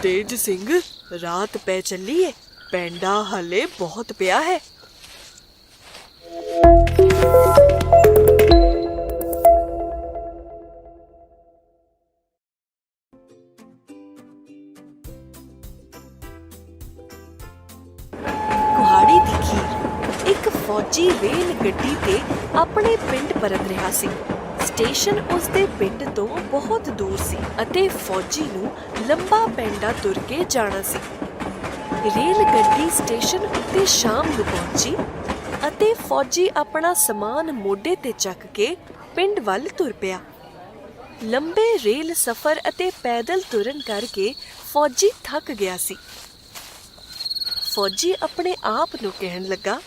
ਬਲਤੇਜ ਸਿੰਘ, ਰਾਤ ਪੈ ਚੱਲੀ ਏ ਪੈਂਡਾ ਹਲੇ ਬਹੁਤ ਪਿਆ ਹੈ। ਕੁਹਾੜੀ ਦੀ ਖੀਰ। ਇੱਕ ਫੌਜੀ ਰੇਲ ਗੱਡੀ ਤੇ ਆਪਣੇ ਪਿੰਡ ਪਰਤ ਰਿਹਾ ਸੀ। ਸਟੇਸ਼ਨ ਉਸ ਦੇ ਪਿੰਡ ਤੋਂ ਬਹੁਤ ਦੂਰ ਸੀ ਅਤੇ ਫੌਜੀ ਨੂੰ ਲੰਬਾ ਪੈਂਡਾ ਤੁਰ ਕੇ ਜਾਣਾ ਸੀ। ਰੇਲ ਗੱਡੀ ਸਟੇਸ਼ਨ ਉੱਤੇ ਸ਼ਾਮ ਨੂੰ ਪਹੁੰਚੀ ਅਤੇ ਫੌਜੀ ਆਪਣਾ ਸਮਾਨ ਮੋਢੇ ਤੇ ਚੱਕ ਕੇ ਪਿੰਡ ਵੱਲ ਤੁਰ ਪਿਆ। ਲੰਬੇ ਰੇਲ ਸਫ਼ਰ ਅਤੇ ਪੈਦਲ ਤੁਰਨ ਕਰਕੇ ਫੌਜੀ ਥੱਕ ਗਿਆ ਸੀ। ਫੌਜੀ ਆਪਣੇ ਆਪ ਨੂੰ ਕਹਿਣ ਲੱਗਾ,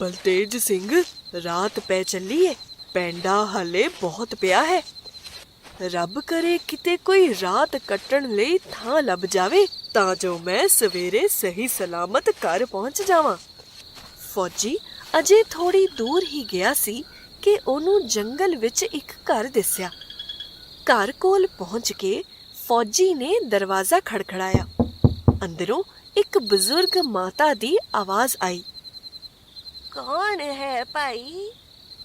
ਬਲਤੇਜ ਸਿੰਘ, ਰਾਤ ਪੈ ਚੱਲੀ ਏ। ਪੈਂਡਾ ਹਲੇ ਬਹੁਤ ਪਿਆ ਹੈ। ਰੱਬ ਕਰੇ ਕਿਤੇ ਕੋਈ ਰਾਤ ਕੱਟਣ ਲਈ ਥਾਂ ਲੱਭ ਜਾਵੇ, ਤਾਂ ਜੋ ਮੈਂ ਸਵੇਰੇ ਸਹੀ ਸਲਾਮਤ ਘਰ ਪਹੁੰਚ ਜਾਵਾਂ। ਫੌਜੀ ਅਜੇ ਥੋੜੀ ਦੂਰ ਹੀ ਗਿਆ ਸੀ ਕਿ ਉਹਨੂੰ ਜੰਗਲ ਵਿੱਚ ਇੱਕ ਘਰ ਦਿਸਿਆ। ਘਰ ਕੋਲ ਪਹੁੰਚ ਕੇ ਫੌਜੀ ਨੇ ਦਰਵਾਜ਼ਾ ਖੜਖੜਾਇਆ। ਅੰਦਰੋਂ ਇੱਕ ਬਜ਼ੁਰਗ ਮਾਤਾ ਦੀ ਆਵਾਜ਼ ਆਈ। ਕੌਣ ਹੈ ਭਾਈ?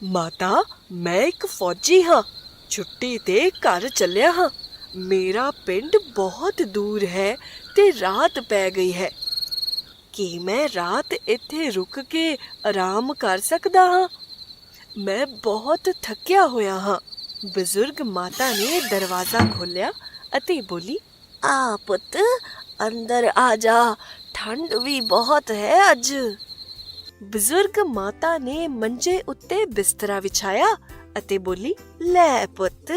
ਮਾਤਾ, ਮੈਂ ਇੱਕ ਫੌਜੀ ਹਾਂ। ਛੁੱਟੀ ਤੇ ਘਰ ਚੱਲਿਆ ਹਾਂ। ਮੇਰਾ ਪਿੰਡ ਬਹੁਤ ਦੂਰ ਹੈ ਤੇ ਰਾਤ ਪੈ ਗਈ ਹੈ। ਕੀ ਮੈਂ ਰਾਤ ਇੱਥੇ ਰੁਕ ਕੇ ਆਰਾਮ ਕਰ ਸਕਦਾ ਹਾਂ? ਮੈਂ ਬਹੁਤ ਥੱਕਿਆ ਹੋਇਆ ਹਾਂ। ਬਜ਼ੁਰਗ ਮਾਤਾ ਨੇ ਦਰਵਾਜ਼ਾ ਖੋਲ੍ਹਿਆ ਅਤੇ ਬੋਲੀ, ਆ ਪੁੱਤ, ਅੰਦਰ ਆ ਜਾ। ਠੰਡ ਵੀ ਬਹੁਤ ਹੈ ਅੱਜ। ਬਜ਼ੁਰਗ ਮਾਤਾ ਨੇ ਮੰਜੇ ਉੱਤੇ ਬਿਸਤਰਾ ਵਿਛਾਇਆ ਅਤੇ ਬੋਲੀ, ਲੈ ਪੁੱਤ,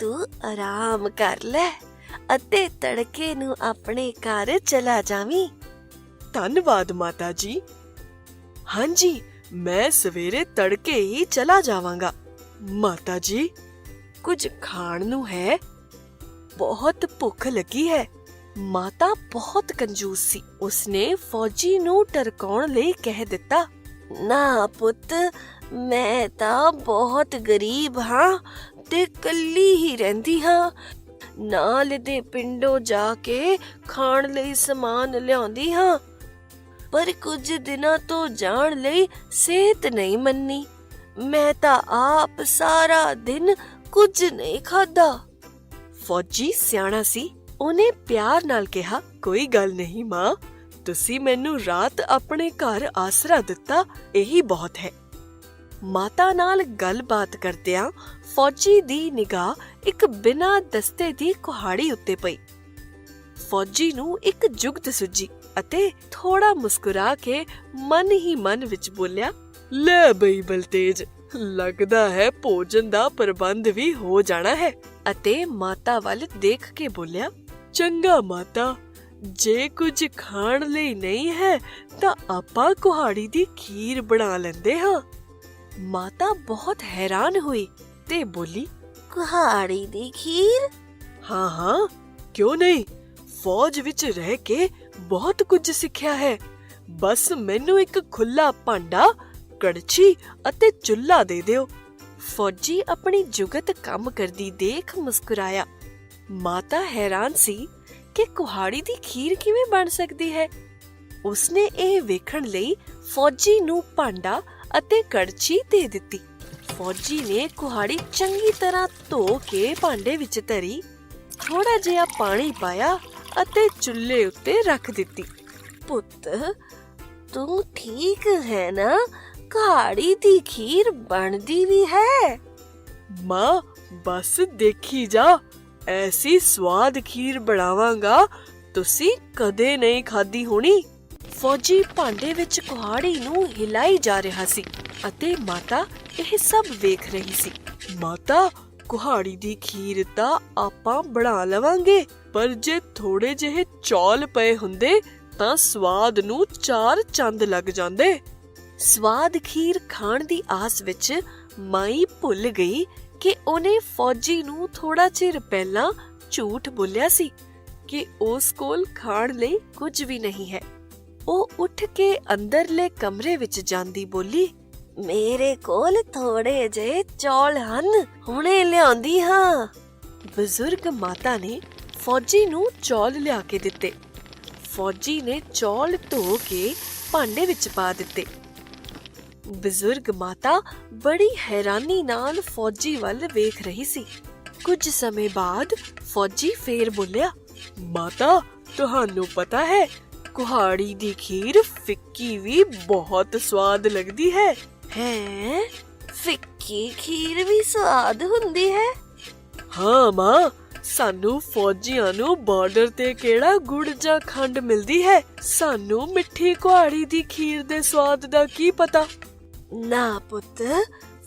ਤੂੰ ਆਰਾਮ ਕਰ ਲੈ ਅਤੇ ਤੜਕੇ ਨੂੰ ਆਪਣੇ ਘਰ ਚਲਾ ਜਾਵੀਂ। ਧੰਨਵਾਦ ਮਾਤਾ ਜੀ। ਹਾਂਜੀ, ਮੈਂ ਸਵੇਰੇ ਤੜਕੇ ਹੀ ਚਲਾ ਜਾਵਾਂਗਾ। ਮਾਤਾ ਜੀ, ਕੁਝ ਖਾਣ ਨੂੰ ਹੈ? ਬਹੁਤ ਭੁੱਖ ਲੱਗੀ ਹੈ। ਮਾਤਾ ਬਹੁਤ ਕੰਜੂਸ ਸੀ। ਉਸਨੇ ਫੌਜੀ ਨੂੰ ਟਰਕਾਉਣ ਲਈ ਕਹਿ ਦਿੱਤਾ, ਨਾ ਪੁੱਤ, ਮੈਂ ਤਾਂ ਬਹੁਤ ਗਰੀਬ ਹਾਂ ਤੇ ਕੱਲੀ ਹੀ ਰਹਿੰਦੀ ਹਾਂ। ਨਾਲ ਦੇ ਪਿੰਡੋਂ ਜਾ ਕੇ ਖਾਣ ਲਈ ਸਮਾਨ ਲਿਆਉਂਦੀ ਹਾਂ, ਪਰ ਕੁਝ ਦਿਨਾਂ ਤੋਂ ਜਾਣ ਲਈ ਸਿਹਤ ਨਹੀਂ ਮੰਨੀ। ਮੈਂ ਤਾਂ ਆਪ ਸਾਰਾ ਦਿਨ ਕੁਝ ਨਹੀਂ ਖਾਦਾ ਫੌਜੀ ਸਿਆਣਾ ਸੀ। ਉਹਨੇ ਪਿਆਰ ਨਾਲ ਕਿਹਾ, ਕੋਈ ਗੱਲ ਨਹੀਂ ਮਾਂ, ਤੁਸੀਂ ਮੈਨੂੰ ਰਾਤ ਆਪਣੇ ਘਰ ਆਸਰਾ ਦਿੱਤਾ, ਇਹੀ ਬਹੁਤ ਹੈ। ਮਾਤਾ ਨਾਲ ਗੱਲਬਾਤ ਕਰਦਿਆਂ ਫੌਜੀ ਦੀ ਨਿਗਾਹ ਇੱਕ ਬਿਨਾਂ ਦਸਤੇ ਦੀ ਕੁਹਾੜੀ ਉੱਤੇ ਪਈ। ਫੌਜੀ ਨੂੰ ਇੱਕ ਜੁਗਤ ਸੁੱਜੀ ਅਤੇ ਥੋੜਾ ਮੁਸਕਰਾ ਕੇ ਮਨ ਹੀ ਮਨ ਵਿੱਚ ਬੋਲਿਆ, ਲੈ ਬਈ ਬਲਤੇਜ, ਲੱਗਦਾ ਹੈ ਭੋਜਨ ਦਾ ਪ੍ਰਬੰਧ ਵੀ ਹੋ ਜਾਣਾ ਹੈ। ਅਤੇ ਮਾਤਾ ਵੱਲ ਦੇਖ ਕੇ ਬੋਲਿਆ ਚੰਗਾ ਮਾਤਾ ਜੇ ਕੁਝ ਖਾਣ ਲਈ ਨਹੀਂ ਹੈ ਤਾਂ ਆਪਾਂ ਕੁਹਾੜੀ ਦੀ ਖੀਰ ਬਣਾ ਲੈਂਦੇ ਹਾਂ। ਮਾਤਾ ਬਹੁਤ ਹੈਰਾਨ ਹੋਈ ਤੇ ਬੋਲੀ ਕੁਹਾੜੀ ਦੀ ਖੀਰ? ਹਾਂ ਹਾਂ ਕਿਉਂ ਨਹੀਂ? ਫੌਜ ਵਿੱਚ ਰਹਿ ਕੇ ਬਹੁਤ ਕੁਝ ਸਿੱਖਿਆ ਹੈ। ਬਸ ਮੈਨੂੰ ਇੱਕ ਖੁੱਲਾ ਭਾਂਡਾ ਕੜਛੀ ਅਤੇ ਚੁੱਲ੍ਹਾ ਦੇ ਦਿਓ। ਫੌਜੀ ਆਪਣੀ ਜੁਗਤ ਕੰਮ ਕਰਦੀ ਦੇਖ ਮੁਸਕਰਾਇਆ। ਮਾਤਾ ਹੈਰਾਨ ਸੀ ਕਿ ਕੁਹਾੜੀ ਦੀ ਖੀਰ ਕਿਵੇਂ ਬਣ ਸਕਦੀ ਹੈ। ਉਸਨੇ ਇਹ ਵੇਖਣ ਲਈ ਫੌਜੀ ਨੂੰ ਭਾਂਡਾ ਅਤੇ ਕੜਛੀ ਦੇ ਦਿੱਤੀ। ਫੌਜੀ ਨੇ ਕੁਹਾੜੀ ਚੰਗੀ ਤਰ੍ਹਾਂ ਧੋ ਕੇ ਭਾਂਡੇ ਵਿੱਚ ਧਰੀ ਥੋੜਾ ਜਿਹਾ ਪਾਣੀ ਪਾਇਆ ਅਤੇ ਚੁੱਲ੍ਹੇ ਉੱਤੇ ਰੱਖ ਦਿੱਤੀ। ਪੁੱਤ, ਤੂੰ ਠੀਕ ਹੈ ਨਾ? ਕੁਹਾੜੀ ਦੀ ਖੀਰ ਬਣਦੀ ਵੀ ਹੈ? ਮਾਂ, ਬਸ ਦੇਖੀ ਜਾ। ਐਸੀ ਸਵਾਦ ਖੀਰ ਬਣਾਵਾਂਗਾ, ਤੁਸੀਂ ਕਦੇ ਨਹੀਂ ਖਾਧੀ ਹੋਣੀ। ਫੌਜੀ ਭਾਂਡੇ ਵਿੱਚ ਕੁਹਾੜੀ ਨੂੰ ਹਿਲਾਈ ਜਾ ਰਿਹਾ ਸੀ ਅਤੇ ਮਾਤਾ ਇਹ ਸਭ ਵੇਖ ਰਹੀ ਸੀ। ਮਾਤਾ, ਕੁਹਾੜੀ ਦੀ ਖੀਰ ਤਾਂ ਆਪਾਂ ਬਣਾ ਲਵਾਂਗੇ, ਪਰ ਜੇ ਥੋੜੇ ਜਿਹੇ ਚੌਲ ਪਏ ਹੁੰਦੇ ਤਾਂ ਸਵਾਦ ਨੂੰ ਚਾਰ ਚੰਦ ਲੱਗ ਜਾਂਦੇ। ਸਵਾਦ ਖੀਰ ਖਾਣ ਦੀ ਆਸ ਵਿੱਚ ਮਾਈ ਭੁੱਲ ਗਈ ਕਿ ਉਹਨੇ ਫੌਜੀ ਨੂੰ ਥੋੜਾ ਚਿਰ ਪਹਿਲਾਂ ਝੂਠ ਬੋਲਿਆ ਸੀ ਕਿ ਉਸ ਕੋਲ ਖਾਣ ਲਈ ਕੁਝ ਵੀ ਨਹੀਂ ਹੈ। ਉਹ ਉੱਠ ਕੇ ਅੰਦਰਲੇ ਕਮਰੇ ਵਿੱਚ ਜਾਂਦੀ ਬੋਲੀ, ਮੇਰੇ ਕੋਲ ਥੋੜੇ ਜਿਹੇ ਚੌਲ ਹਨ, ਹੁਣੇ ਲਿਆਉਂਦੀ ਹਾਂ। ਬਜ਼ੁਰਗ ਮਾਤਾ ਨੇ ਫੌਜੀ ਨੂੰ ਚੌਲ ਲਿਆ ਕੇ ਦਿੱਤੇ। ਫੌਜੀ ਨੇ ਚੌਲ ਧੋ ਕੇ ਭਾਂਡੇ ਵਿੱਚ ਪਾ ਦਿੱਤੇ। ਬਜ਼ੁਰਗ ਮਾਤਾ ਬੜੀ ਹੈਰਾਨੀ ਨਾਲ ਫੌਜੀ ਵੱਲ ਵੇਖ ਰਹੀ ਸੀ। ਕੁਝ ਸਮੇਂ ਬਾਅਦ ਫੌਜੀ ਫੇਰ ਬੋਲਿਆ ਮਾਤਾ ਤੁਹਾਨੂੰ ਪਤਾ ਹੈ ਕੁਹਾੜੀ ਦੀ ਖੀਰ ਫਿੱਕੀ ਵੀ ਬਹੁਤ ਸਵਾਦ ਲੱਗਦੀ ਹੈ। ਹੈ? ਫਿੱਕੀ ਖੀਰ ਵੀ ਸਵਾਦ ਹੁੰਦੀ ਹੈ? ਹਾਂ ਮਾਂ ਸਾਨੂੰ ਫੌਜੀਆਂ ਨੂੰ ਬਾਰਡਰ ਤੇ ਕਿਹੜਾ ਗੁੜ ਜਾਂ ਖੰਡ ਮਿਲਦੀ ਹੈ? ਸਾਨੂੰ ਮਿੱਠੀ ਕੁਹਾੜੀ ਦੀ ਖੀਰ ਦੇ ਸਵਾਦ ਦਾ ਕੀ ਪਤਾ? ਨਾ ਪੁੱਤ,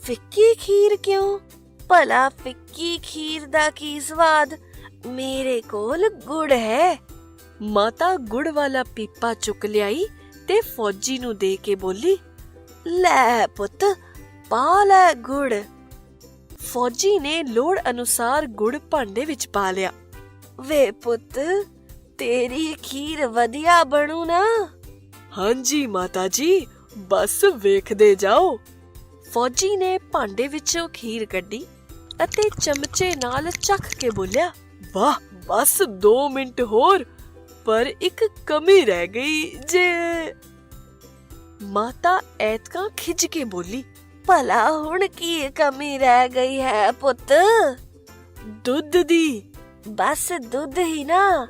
ਫਿੱਕੀ ਖੀਰ ਕਿਉਂ? ਭਲਾ ਫਿੱਕੀ ਖੀਰ ਦਾ ਕੀ ਸਵਾਦ? ਮੇਰੇ ਕੋਲ ਗੁੜ ਹੈ। ਮਾਤਾ ਗੁੜ ਵਾਲਾ ਪੀਪਾ ਚੁੱਕ ਲਿਆਈ ਤੇ ਫੌਜੀ ਨੂੰ ਦੇ ਕੇ ਬੋਲੀ, ਲੈ ਪੁੱਤ, ਪਾ ਲੈ ਗੁੜ। ਫੌਜੀ ਨੇ ਲੋੜ ਅਨੁਸਾਰ ਗੁੜ ਭਾਂਡੇ ਵਿੱਚ ਪਾ ਲਿਆ। ਵੇ ਪੁੱਤ, ਤੇਰੀ ਖੀਰ ਵਧੀਆ ਬਣੂ ਨਾ? ਹਾਂਜੀ ਮਾਤਾ ਜੀ ਬਸ ਵੇਖਦੇ ਜਾਓ। ਫੌਜੀ ਨੇ ਭਾਂਡੇ ਵਿੱਚੋਂ ਖੀਰ ਕੱਢੀ ਅਤੇ ਚਮਚੇ ਨਾਲ ਚੱਖ ਕੇ ਬੋਲਿਆ, ਵਾਹ, ਬਸ 2 ਮਿੰਟ ਹੋਰ, ਪਰ ਇੱਕ ਕਮੀ ਰਹਿ ਗਈ ਜੇ। ਮਾਤਾ ਐਤਕਾਂ ਖਿੱਚ ਕੇ ਬੋਲੀ, ਭਲਾ ਹੁਣ ਕੀ ਕਮੀ ਰਹਿ ਗਈ ਹੈ ਪੁੱਤ? ਦੁੱਧ ਦੀ। ਬਸ ਦੁੱਧ ਹੀ ਨਾ,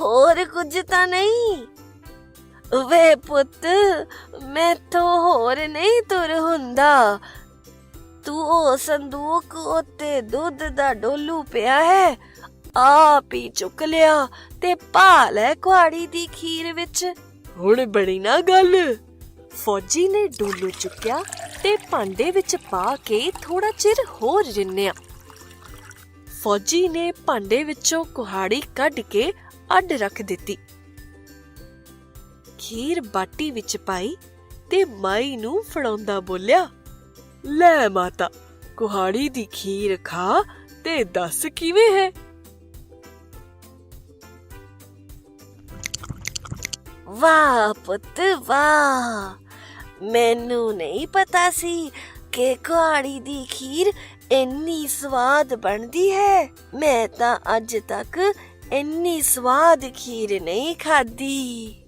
ਹੋਰ ਕੁਝ ਤਾਂ ਨਹੀਂ। ਵੇ ਪੁੱਤ ਮੈਥੋਂ ਹੋਰ ਨਹੀਂ ਤੁਰ ਹੁੰਦਾ। ਤੂੰ ਉਹ ਸੰਦੂਕ ਉੱਤੇ ਦੁੱਧ ਦਾ ਡੋਲੂ ਪਿਆ ਹੈ, ਆਪ ਹੀ ਚੁੱਕ ਲਿਆ ਤੇ ਪਾ ਲੈ ਕੁਆੜੀ ਦੀ ਖੀਰ ਵਿੱਚ। ਹੁਣ ਬਣੀ ਨਾ ਗੱਲ। ਫੌਜੀ ਨੇ ਡੋਲੂ ਚੁੱਕਿਆ ਤੇ ਭਾਂਡੇ ਵਿੱਚ ਪਾ ਕੇ ਥੋੜਾ ਚਿਰ ਹੋਰ ਰਿੰਨਿਆ। ਫੌਜੀ ਨੇ ਭਾਂਡੇ ਵਿੱਚੋਂ ਕੁਹਾੜੀ ਕੱਢ ਕੇ ਅੱਡ ਰੱਖ ਦਿੱਤੀ। ਖੀਰ ਬਾਟੀ ਵਿੱਚ ਪਾਈ ਤੇ ਮਾਈ ਨੂੰ ਫੜਾਉਂਦਾ ਬੋਲਿਆ, ਲੈ ਮਾਤਾ, ਕੁਹਾੜੀ ਦੀ ਖੀਰ ਖਾ ਤੇ ਦੱਸ ਕਿਵੇਂ ਹੈ? ਵਾਹ ਪੁੱਤ, ਵਾਹ! ਮੈਨੂੰ ਨਹੀਂ ਪਤਾ ਸੀ ਕਿ ਕੁਹਾੜੀ ਦੀ ਖੀਰ ਇੰਨੀ ਸਵਾਦ ਬਣਦੀ ਹੈ। ਮੈਂ ਤਾਂ ਅੱਜ ਤੱਕ ਇੰਨੀ ਸਵਾਦ ਖੀਰ ਨਹੀਂ ਖਾਧੀ।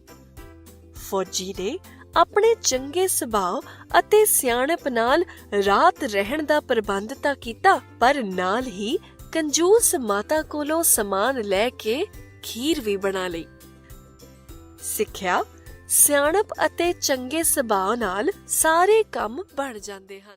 ਫੌਜੀ ਨੇ ਆਪਣੇ ਚੰਗੇ ਸੁਭਾਅ ਅਤੇ ਸਿਆਣਪ ਨਾਲ ਰਾਤ ਰਹਿਣ ਦਾ ਪ੍ਰਬੰਧ ਤਾਂ ਕੀਤਾ, ਪਰ ਨਾਲ ਹੀ ਕੰਜੂਸ ਮਾਤਾ ਕੋਲੋਂ ਸਮਾਨ ਲੈ ਕੇ ਖੀਰ ਵੀ ਬਣਾ ਲਈ। ਸਿੱਖਿਆ, ਸਿਆਣਪ ਅਤੇ ਚੰਗੇ ਸੁਭਾਅ ਨਾਲ ਸਾਰੇ ਕੰਮ ਬਣ ਜਾਂਦੇ ਹਨ।